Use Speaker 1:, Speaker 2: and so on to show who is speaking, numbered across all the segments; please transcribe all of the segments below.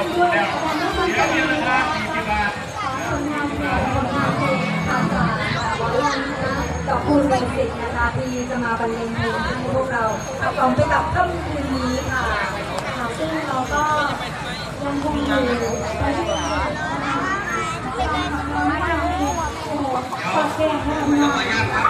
Speaker 1: ก็พูดแล้วเดี๋ยวนี้ราคา40บาท
Speaker 2: ขอบคุณเป็นสิทธิ์นะคะที่จะมาบรรเลงเพลงให้พวกเราพร้อมไปกับค่ำคืนนี้ค่ะค่ะซึ่งเราก็ยังคงอยู่ในที่นี้นะคะขอแก้ให้มาเรา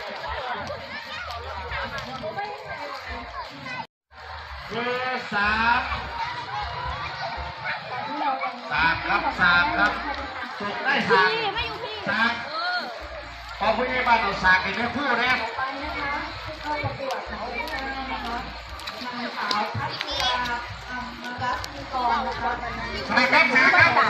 Speaker 3: เดินเร็วทางไม่ทัน
Speaker 1: 100บาทนะครับ100บาทโปรโมชั่นลดราคานะครับหมดแล้วหมดเลยนะครับเบอร์สามสามครับสามครับสุกได้สามสามพอผู้ใหญ่บ้านเอาสากให้แม่พูดนะ
Speaker 2: ไปนะคะเข้าประกวดหมายเลขห้านะคะนางสาวพัชราอัมรัตน์กรนะคะ
Speaker 1: สวัสดีครับสาม